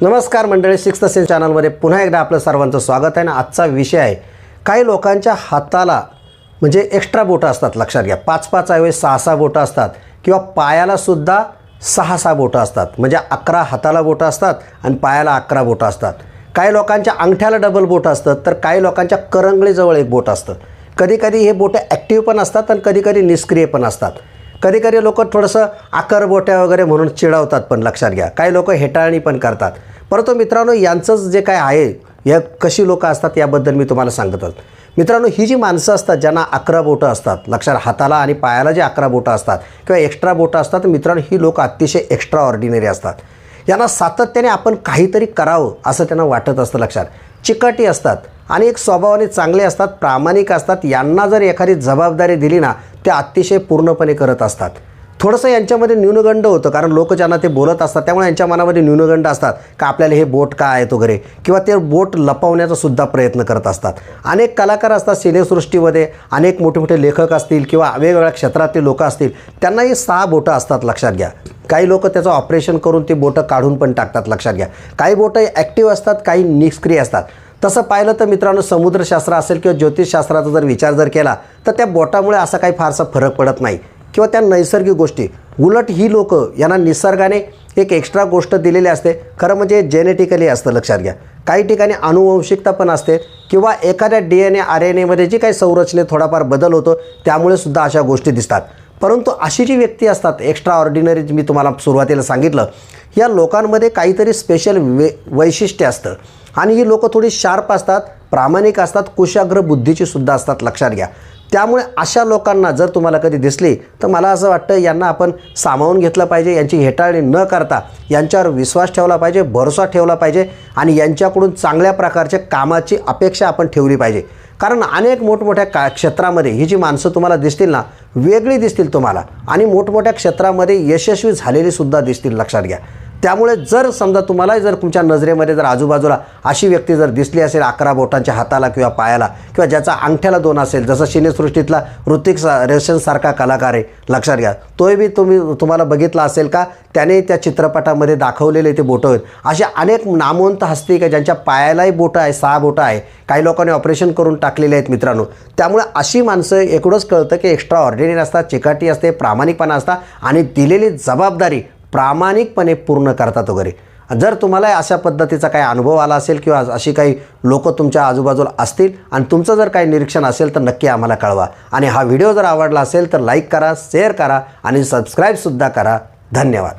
नमस्कार मंडळी sixth sense चॅनलमध्ये पुन्हा एकदा आपलं सर्वांचं स्वागत आहे. ना आजचा विषय आहे काही लोकांच्या हाताला म्हणजे एक्स्ट्रा बोटं असतात लक्षात घ्या. पाच पाच ऐवजी सहा सहा बोटं असतात किंवा पायाला सुद्धा सहा सहा बोटं असतात. म्हणजे अकरा हाताला बोटं असतात आणि पायाला अकरा बोटं असतात. काही लोकांच्या अंगठ्याला डबल बोटं असतं तर काही लोकांच्या करंगळीजवळ एक बोट असतं. कधीकधी हे बोटं ॲक्टिव्ह पण असतात आणि कधीकधी निष्क्रिय पण असतात. कधी कधी लोक थोडंसं आकरबोट्या वगैरे म्हणून चिडवतात पण लक्षात घ्या. काही लोक हेटाळणी पण करतात. परंतु मित्रांनो यांचंच जे काय आहे या कशी लोक असतात याबद्दल मी तुम्हाला सांगत आहोत मित्रांनो ही जी माणसं असतात ज्यांना अकरा बोटं असतात लक्षात हाताला आणि पायाला जे अकरा बोटं असतात किंवा एक्स्ट्रा बोटं असतात मित्रांनो ही लोक अतिशय एक्स्ट्रा ऑर्डिनरी असतात. यांना सातत्याने आपण काहीतरी करावं असं त्यांना वाटत असतं लक्षात. चिकाटी असतात आणि एक स्वभावाने चांगले असतात प्रामाणिक असतात. यांना जर एखादी जबाबदारी दिली ना ते अतिशय पूर्णपणे करत असतात. थोडंसं यांच्यामध्ये न्यूनगंड होतं कारण लोक ज्यांना ते बोलत असतात त्यामुळे यांच्या मनामध्ये न्यूनगंड असतात का आपल्याला हे बोट का आहेत वगैरे किंवा ते बोट लपवण्याचा सुद्धा प्रयत्न करत असतात. अनेक कलाकार असतात सिनेसृष्टीमध्ये अनेक मोठे मोठे लेखक असतील किंवा वेगवेगळ्या क्षेत्रातले लोक असतील त्यांनाही सहा बोटं असतात लक्षात घ्या. काही लोक त्याचं ऑपरेशन करून ती बोटं काढून पण टाकतात लक्षात घ्या. काही बोटं ॲक्टिव्ह असतात काही निष्क्रिय असतात. तसं पाहिलं तर मित्रांनो समुद्रशास्त्र असेल किंवा ज्योतिषशास्त्राचा जर विचार जर केला तर त्या बोटामुळे असा काही फारसा फरक पडत नाही. किंवा त्या नैसर्गिक गोष्टी उलट ही लोक यांना निसर्गाने एक एक्स्ट्रा गोष्ट दिलेली असते. खरं म्हणजे जेनेटिकली असतं लक्षात घ्या. काही ठिकाणी अनुवंशिकता पण असते किंवा एखाद्या D N A R N एमध्ये जी काही संरचनेत थोडाफार बदल होतो त्यामुळे सुद्धा अशा गोष्टी दिसतात. परंतु अशी जी व्यक्ती असतात एक्स्ट्रा ऑर्डिनरी मी तुम्हाला सुरुवातीला सांगितलं या लोकांमध्ये काहीतरी स्पेशल वे वैशिष्ट्य असतं. आणि ही लोकं थोडी शार्प असतात प्रामाणिक असतात कुशाग्र बुद्धीची सुद्धा असतात लक्षात घ्या. त्यामुळे अशा लोकांना जर तुम्हाला कधी दिसली तर मला असं वाटतं यांना आपण सामावून घेतलं पाहिजे यांची हेटाळणी न करता यांच्यावर विश्वास ठेवला पाहिजे भरोसा ठेवला पाहिजे आणि यांच्याकडून चांगल्या प्रकारच्या कामाची अपेक्षा आपण ठेवली पाहिजे. कारण अनेक मोठमोठ्या का क्षेत्रामध्ये ही जी माणसं तुम्हाला दिसतील ना वेगळी दिसतील तुम्हाला आणि मोठमोठ्या क्षेत्रामध्ये यशस्वी झालेली सुद्धा दिसतील लक्षात घ्या. त्यामुळे जर समजा तुम्हाला जर तुमच्या नजरेमध्ये जर आजूबाजूला अशी व्यक्ती जर दिसली असेल अकरा बोटांच्या हाताला किंवा पायाला किंवा ज्याचा अंगठ्याला दोन असेल जसं सिनेसृष्टीतला ऋतिक सा रेशनसारखा कलाकार आहे लक्षात घ्या. तोही बी तुम्ही तुम्हाला बघितला असेल का त्याने त्या चित्रपटामध्ये दाखवलेले ते बोटं आहेत. असे अनेक नामवंत हस्ती का ज्यांच्या पायालाही बोटं आहे सहा बोटं आहे. काही लोकांनी ऑपरेशन करून टाकलेले आहेत मित्रांनो. त्यामुळे अशी माणसं एकडंच कळतं की एक्स्ट्रा ऑर्डिनरी असतात चिकाटी असते प्रामाणिकपणा असतात आणि दिलेली जबाबदारी प्रामाणिकपणे पूर्ण करतात वगैरे. जर तुम्हाला अशा पद्धतीचा काही अनुभव आला असेल किंवा अशी काही लोक तुमच्या आजूबाजूला असतील आणि तुमचं जर काही निरीक्षण असेल तर नक्की आम्हाला कळवा. आणि हा व्हिडिओ जर आवडला असेल तर लाईक करा शेअर करा आणि सबस्क्राईबसुद्धा करा. धन्यवाद.